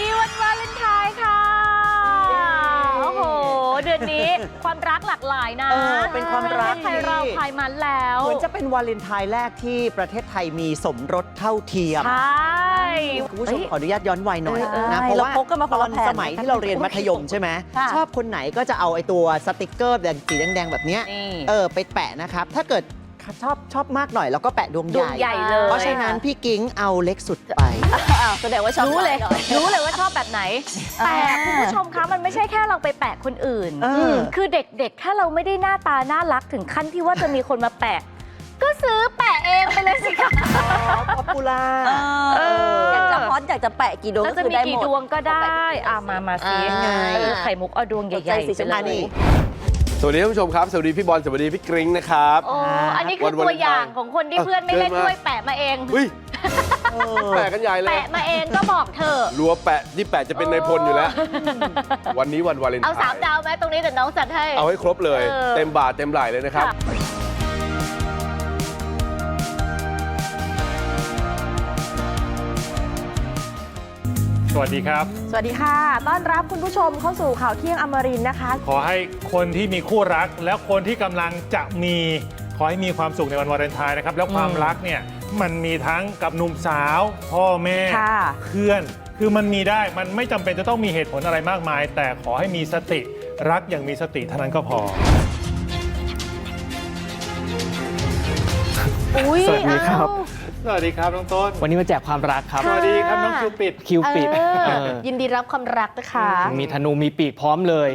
ดีวันวาเลนไทน์ค่ะ โอ้โห เดือนนี้ความรักหลากหลายนะเป็นความรักทศไทยเราใคยมันแล้วเหมือนจะเป็นวาเลนไทน์แรกที่ประเทศไทยมีสมรสเท่าเทียม ใช่ คุณผู้ชมขออนุญาตย้อนวัยหน่อยนะเพราะว่าพกมาตอนสมัยที่เราเรียนมัธยมใช่ไหมชอบคนไหนก็จะเอาไอ้ตัวสติกเกอร์แดงสีแดงๆแบบเนี้ยเออไปแปะนะครับ ถ้าเกิด ชอบชอบมากหน่อยแล้วก็แปะดวงดวงใหญ่เลยเพราะฉะนั้นพี่กิ้งเอาเล็กสุดไป อ้าวแสดงว่าชอบรู้เลยหน่อรู้เลยว่าชอบแบบไหน แต่อ่าคุณผู้ชมคะมันไม่ใช่แค่เราไปแปะคนอื่น เออ คือเด็กๆ ถ้าเราไม่ได้หน้าตาน่ารักถึงขั้นที่ว่าจะมีคนมาแปะ ก็ซื้อแปะเองไปเลยสิคะป๊อปปูล่า เอเอออ อยากจะฮอตอยากจะแปะกี่ดวงแล้วก็จะคือมีได้หกี่มดดวงก็ได้ อ่ามามาสิอ่าไงเออไข่มุกเอาดวงใหญ่ๆสีชไปมเลพูยนี่ สวัสดีท่านผู้ชมครับ สวัสดีพี่บอลสวัสดีพี่กริ้งนะครับ โอ้อันนี้คือวันวาตัเลวนไทน์อย่างของคนที่เพื่อนไม่เล่นเดินมา ด้วยแปะมาเอง อุ้ยเออแปะกันใหญ่เลยแปะมาเองก็บอกเธอะรัวแปะที่แปะจะเป็นนายพลอยู่แล้ว วันนี้วันวาเลนไทน์เอาสามดาวไหมตรงนี้เดี๋ยวน้องจัดให้ เอาให้ครบเลย เออเต็มบาทเต็มไหลเลยนะครับ ค่ะ สวัสดีครับ สวัสดีค่ะ ต้อนรับคุณผู้ชมเข้าสู่ข่าวเที่ยงอมรินทร์นะคะ ขอให้คนที่มีคู่รัก แล้วคนที่กำลังจะมีขอให้มีความสุขในวันวาเลนไทน์นะครับ แล้วความรักเนี่ยมันมีทั้งกับหนุ่มสาว พ่อแม่ค่ะ เพื่อน คือมันมีได้มันไม่จำเป็นจะต้องมีเหตุผลอะไรมากมาย แต่ขอให้มีสติรักอย่างมีสติเท่านั้นก็พอ อุ้ยสวัสดีครับ สวัสดีครับน้องต้น วันนี้มาแจกความรักครับ สวัสดีครับน้องคิวปิด คิวปิดเออเออยินดีรับความรักนะคะ มีธนูมีปีกพร้อมเลย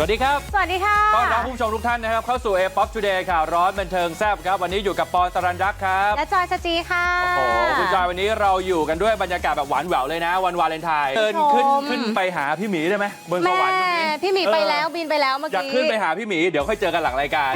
สวัสดีครับ สวัสดีค่ะ ต้อนรับผู้ชมทุกท่านนะครับ เข้าสู่ A Pop Today ข่าวร้อนบันเทิงแซ่บครับ วันนี้อยู่กับปอนสรันรักครับ และจอยสจีค่ะ โอ้โหคุณจอยวันนี้เราอยู่กันด้วยบรรยากาศแบบหวานแหววเลยนะ วันวาเลนไทน์เดินขึ้นชมขึ้นไปหาพี่หมีได้ไหมบนสแม่วรรค์ตรงนี้พี่หมีไปเออแล้วบินไปแล้วเมื่ออยากกี้ขึ้นไปหาพี่หมีเดี๋ยวค่อยเจอกันหลังรายการ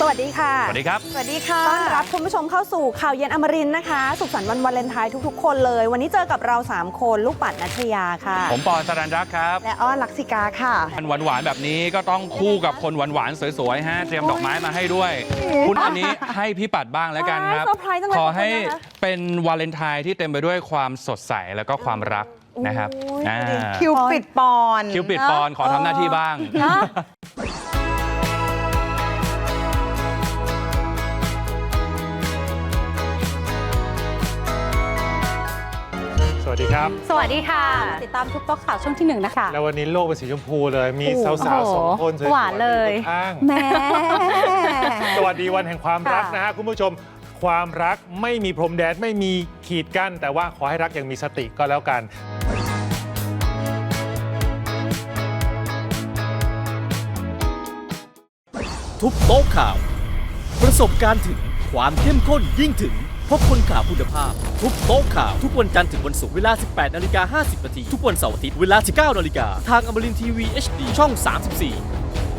สวัสดีค่ะ สวัสดีครับ สวัสดีค่ะ ต้อนรับคุณผู้ชมเข้าสู่ข่าวเย็นอมรินทร์นะคะ สุขสันต์วันวาเลนไทน์ทุกๆ คนเลย วันนี้เจอกับเรา 3 คนลูกปัดนัทยาค่ะ ผมปอนสรันรักครับ และอ้อนลักษิกาค่ะวันหวานหวานๆแบบนี้ก็ต้องคู่กับคนหวานหวานๆสวยๆฮะเตรียมดอกไม้มาให้ด้วย คุณอันนี้ให้พี่ปัดบ้างแล้วกันครับ ว้ายเซอร์ไพรส์จังเลยขอให้ขอบคุณนะคะ เป็นวาเลนไทน์ที่เต็มไปด้วยความสดใสแล้วก็ความรักนะครับโอ้ยอ่าคิวปิดปอน คิวปิดปอนขอทำหน้าที่บ้าง วัสดีครับ สวัสดีค่ะ ติดตามทุกโต๊ะข่าวช่วงที่หนึ่งนะคะ แล้ววันนี้โลกเป็นสีชมพูเลย มีโอ้สาวโหๆสองคนสวยๆหวานเลยอข้างแม่ สวัสดีวันแห่งความรักค่ะ นะฮะคุณผู้ชม ความรักไม่มีพรมแดนไม่มีขีดกั้น แต่ว่าขอให้รักอย่างมีสติก็แล้วกัน ทุบโต๊ะข่าว ประสบการณ์ถึงความเข้มข้นยิ่งถึง พบคนข่าวคุณภาพ ทุกโต๊ะข่าวทุกวันจันทร์ถึงวันศุกร์เวลา 18นาฬิกา50นาทีทุกวันเสาร์อาทิตย์เวลา 19นาฬิกาทางอมรินทีวี HD ช่อง 34